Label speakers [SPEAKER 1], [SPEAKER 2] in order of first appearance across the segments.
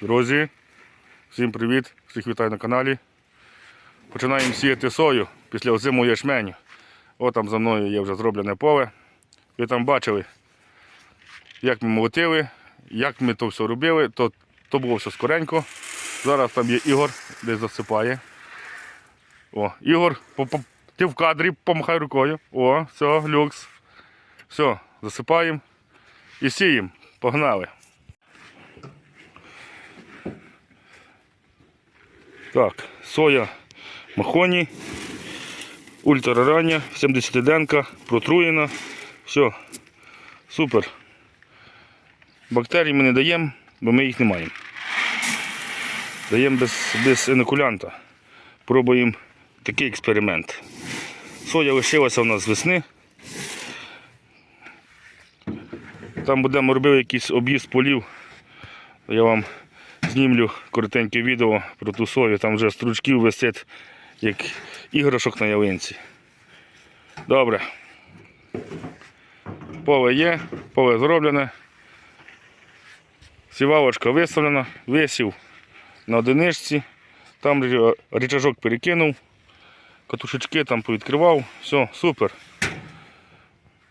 [SPEAKER 1] Друзі, всім привіт, всіх вітаю на каналі. Починаємо сіяти сою після озиму ячменю. О, там за мною є вже зроблене поле. Ви там бачили, як ми молотили, як ми то все робили, то, то було все скоренько. Зараз там є Ігор, десь засипає. О, Ігор, ти в кадрі, помахай рукою. О, все, люкс. Все, засипаємо і сіємо. Погнали. Так, соя махоні, ультрарання, 70 денка, протруєна. Все, супер. Бактерій ми не даємо, бо ми їх не маємо. Даємо без, без інокулянта. Пробуємо такий експеримент. Соя лишилася у нас з весни. Там будемо робити якийсь об'їзд полів. Я вам знімлю коротеньке відео про ту сою. Там вже стручків висить, як іграшок на ялинці. Добре. Поле є, поле зроблене. Сівалочка виставлена, висів на одиничці. Там рі- рычажок перекинув, катушечки там повідкривав. Все, супер.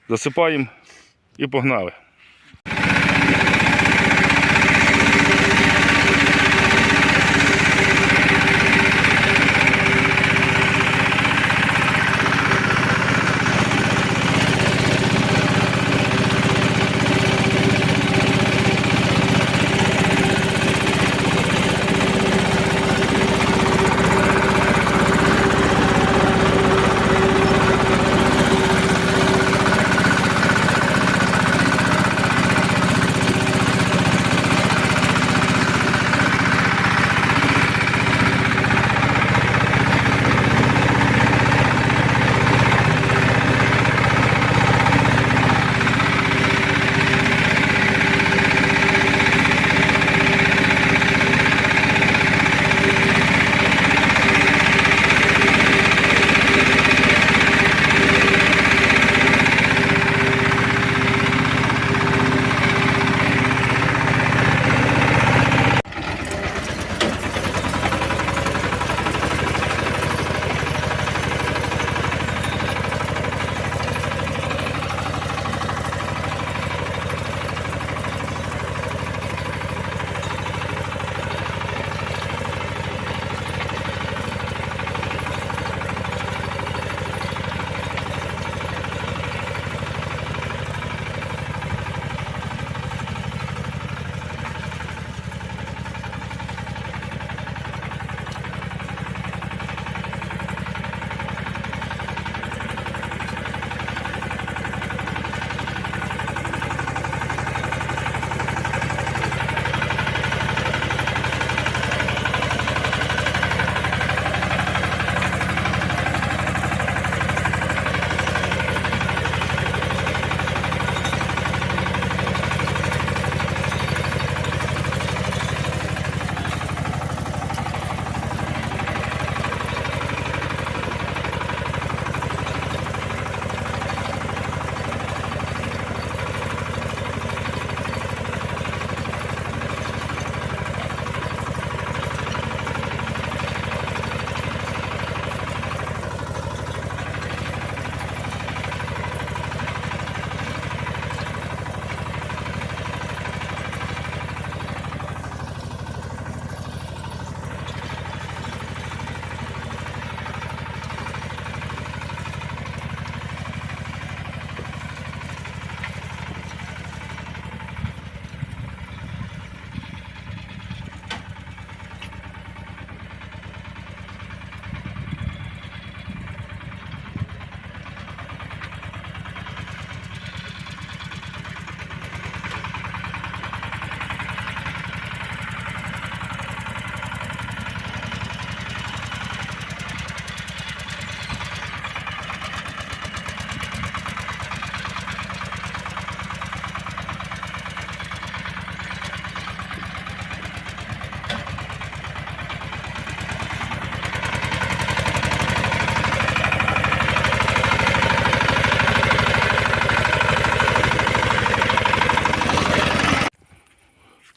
[SPEAKER 1] Засипаємо і погнали.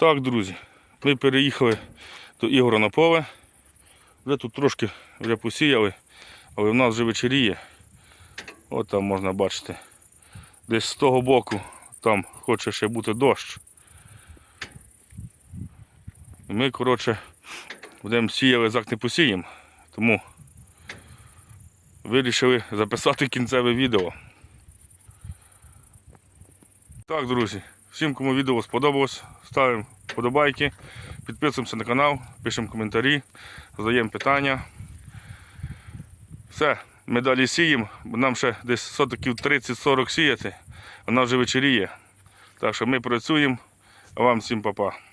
[SPEAKER 1] Так, друзі, Ми переїхали до Ігора на поле. Вже тут трошки вже посіяли, але в нас вже вечеріє. От там можна бачити. Десь з того боку там хоче ще бути дощ. Ми, коротше, будемо сіяли, зак не посіємо. Тому вирішили записати кінцеве відео. Так, друзі, всім, кому відео сподобалось, ставимо вподобайки, підписуємося на канал, пишемо коментарі, задаємо питання. Все, ми далі сіємо, нам ще десь сотоків 30-40 сіяти, вона вже вечеріє. Так що ми працюємо, а вам всім па-па.